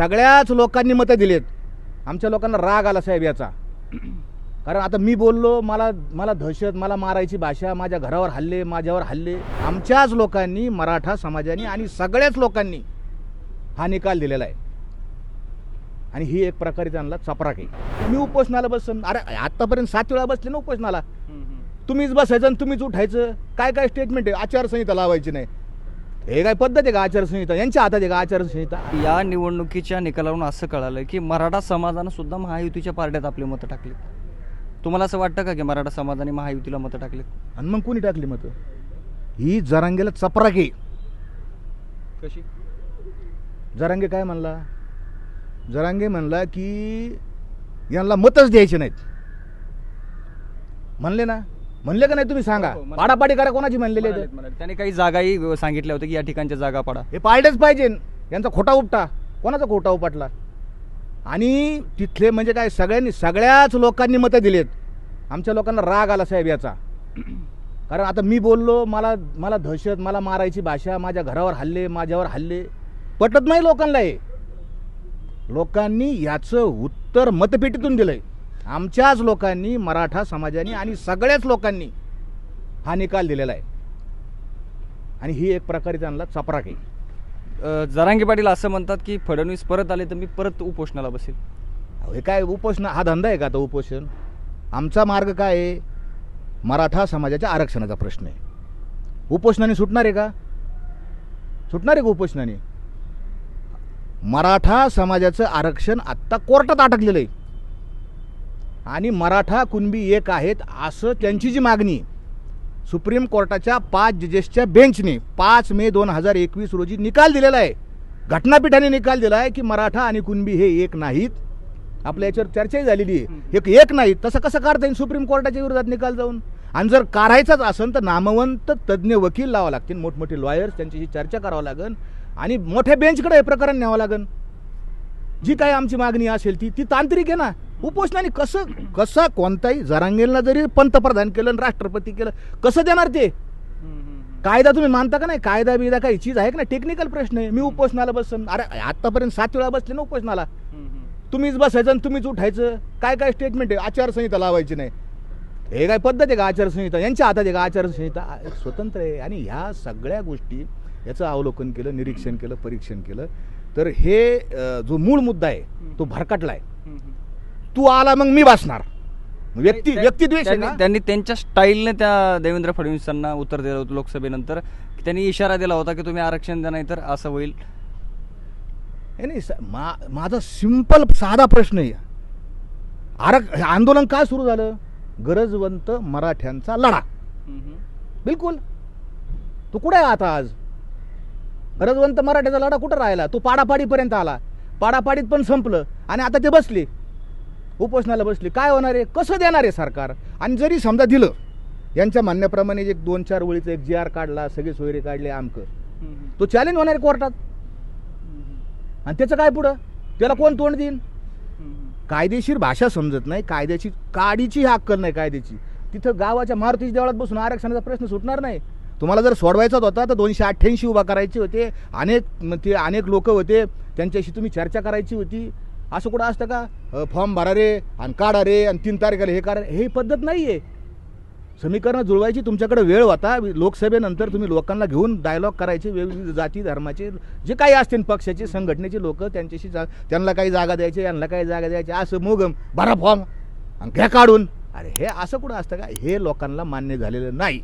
सगळ्याच लोकांनी मतं दिलेत. आमच्या लोकांना राग आला साहेब याचा. कारण आता मी बोललो मला मला दहशत मला मारायची भाषा माझ्या घरावर हल्ले माझ्यावर हल्ले. आमच्याच लोकांनी मराठा समाजाने आणि सगळ्याच लोकांनी हा निकाल दिलेला आहे. आणि ही एक प्रकारे त्यांना चपराक आहे. मी उपोषणाला बसन अरे आतापर्यंत सात वेळा बसले ना उपोषणाला. तुम्हीच बसायचं आणि तुम्हीच उठायचं. काय काय स्टेटमेंट आहे? आचारसंहिता लावायची नाही. हे काय पद्धत आहे का आचारसंहिता? यांच्या हातात आहे का आचारसंहिता? या निवडणुकीच्या निकालावरून असं कळालं की मराठा समाजानं सुद्धा महायुतीच्या पार्ट्यात आपली मतं टाकली तुम्हाला असं वाटतं का की मराठा समाजाने महायुतीला मतं टाकलीत? आणि मग कोणी टाकली मतं? ही जरांगेला चपराक. कशी? जरांगे काय म्हणला? जरांगे म्हणला की यांना मतच द्यायचे नाहीत. म्हणले ना म्हणले का नाही तुम्ही सांगा? हो, हो. पाडापाडी करा कोणाची म्हणलेली आहे त्याने काही जागाही सांगितल्या होत्या की या ठिकाणच्या जागा पडा. हे पाळलेच पाहिजे. यांचा खोटा उपटा. कोणाचा खोटा उपटला? आणि तिथले म्हणजे काय सगळ्यांनी सगळ्याच लोकांनी मतं दिलेत. आमच्या लोकांना राग आला साहेब याचा. कारण आता मी बोललो मला मला दहशत मला मारायची भाषा माझ्या घरावर हल्ले माझ्यावर हल्ले. पटत नाही लोकांना हे. लोकांनी याचं उत्तर मतपेटीतून दिलंय. आमच्याच लोकांनी मराठा समाजाने आणि सगळ्याच लोकांनी हा निकाल दिलेला आहे. आणि ही एक प्रकारे त्यांना चपराक आहे. जरांगे पाटील असं म्हणतात की फडणवीस परत आले तर मी परत उपोषणाला बसेल. अहो, हे काय उपोषण? हा धंदा आहे का आता उपोषण? आमचा मार्ग काय आहे? मराठा समाजाच्या आरक्षणाचा प्रश्न आहे. उपोषणाने सुटणार आहे का? सुटणार आहे का उपोषणाने? मराठा समाजाचं आरक्षण आत्ता कोर्टात अटकलेलं आहे. आणि मराठा कुणबी एक आहेत असं त्यांची जी मागणी. सुप्रीम कोर्टाच्या पाच जजेसच्या बेंचने पाच मे दोन हजार एकवीस रोजी निकाल दिलेला आहे. घटनापीठाने निकाल दिला आहे की मराठा आणि कुणबी हे एक नाहीत. आपल्या याच्यावर चर्चाही झालेली आहे. एक एक नाही तसं कसं काढता येईल सुप्रीम कोर्टाच्या विरोधात निकाल जाऊन? आणि जर काढायचाच असेल तर नामवंत तज्ज्ञ वकील लावा लागतील. मोठमोठे लॉयर्स त्यांच्याशी चर्चा करावं लागेल आणि मोठ्या बेंचकडे हे प्रकरण न्यावं लागेल जी काही आमची मागणी असेल ती ती तांत्रिक आहे ना. उपोषणाने कसं कसं कोणताही जरांगेलला जरी पंतप्रधान केलं आणि राष्ट्रपती केलं कसं देणार ते? कायदा तुम्ही मानता का नाही? कायदा बिदा काही चीज आहे का नाही? टेक्निकल प्रश्न आहे. मी उपोषणाला बसन अरे आतापर्यंत सात वेळा बसले ना उपोषणाला. तुम्हीच बसायचं आणि तुम्हीच उठायचं. काय काय स्टेटमेंट आहे? आचारसंहिता लावायची नाही. हे काय पद्धत आहे का आचारसंहिता? यांच्या हातात आहे का आचारसंहिता? स्वतंत्र आहे. आणि ह्या सगळ्या गोष्टी याचं अवलोकन केलं निरीक्षण केलं परीक्षण केलं. तर हे जो मूळ मुद्दा आहे तो भरकटला आहे तू आला मग मी बसणार. व्यक्ती व्यक्तिद्वेष आहे त्यांनी ना? त्यांनी त्यांच्या स्टाईलने त्या देवेंद्र फडणवीसांना उत्तर दिलं होतं लोकसभेनंतर. की त्यांनी इशारा दिला होता की तुम्ही आरक्षण द्या नाही तर असं होईल. हे नाही स- मा माझा सिंपल साधा प्रश्न आहे. आरक हे आंदोलन काय सुरू झालं? गरजवंत मराठ्यांचा लढा. बिलकुल. तो कुठे आहे आता आज? गरजवंत मराठ्याचा लढा कुठं राहिला? तो पाडापाडीपर्यंत आला. पाडापाडीत पण संपलं. आणि आता ते बसले. उपोषणाला बसले. काय होणार आहे? कसं देणार आहे सरकार? आणि जरी समजा दिलं यांच्या म्हणण्याप्रमाणे एक दोन चार ओळीचं एक जी आर काढला सगळे सोयरे काढले आमकं. तो चॅलेंज होणार आहे कोर्टात. आणि त्याचं काय पुढं? त्याला कोण तोंड देईन? कायदेशीर भाषा समजत नाही. कायद्याची काडीची अक्कल नाही कायद्याची. तिथं गावाच्या मारुतीच्या देवळात बसून आरक्षणाचा प्रश्न सुटणार नाही. तुम्हाला जर सोडवायचाच होता तर दोनशे अठ्ठ्याऐंशी उभा करायचे होते. अनेक ते अनेक लोक होते. त्यांच्याशी तुम्ही चर्चा करायची होती. असं कुठं असतं का? फॉर्म भरा रे आणि काढा रे आणि तीन तारखेला हे करा हे पद्धत नाही आहे समीकरणं जुळवायची तुमच्याकडे वेळ होता. लोकसभेनंतर तुम्ही लोकांना घेऊन डायलॉग करायचे वेगवेगळे जाती धर्माचे जे काही असतील पक्षाचे संघटनेचे लोक त्यांच्याशी जा त्यांना काही जागा द्यायचे यांना काही जागा द्यायचे असं मोगम भरा फॉर्म आणि घ्या काढून. अरे हे असं कुठं असतं का? हे लोकांना मान्य झालेलं नाही.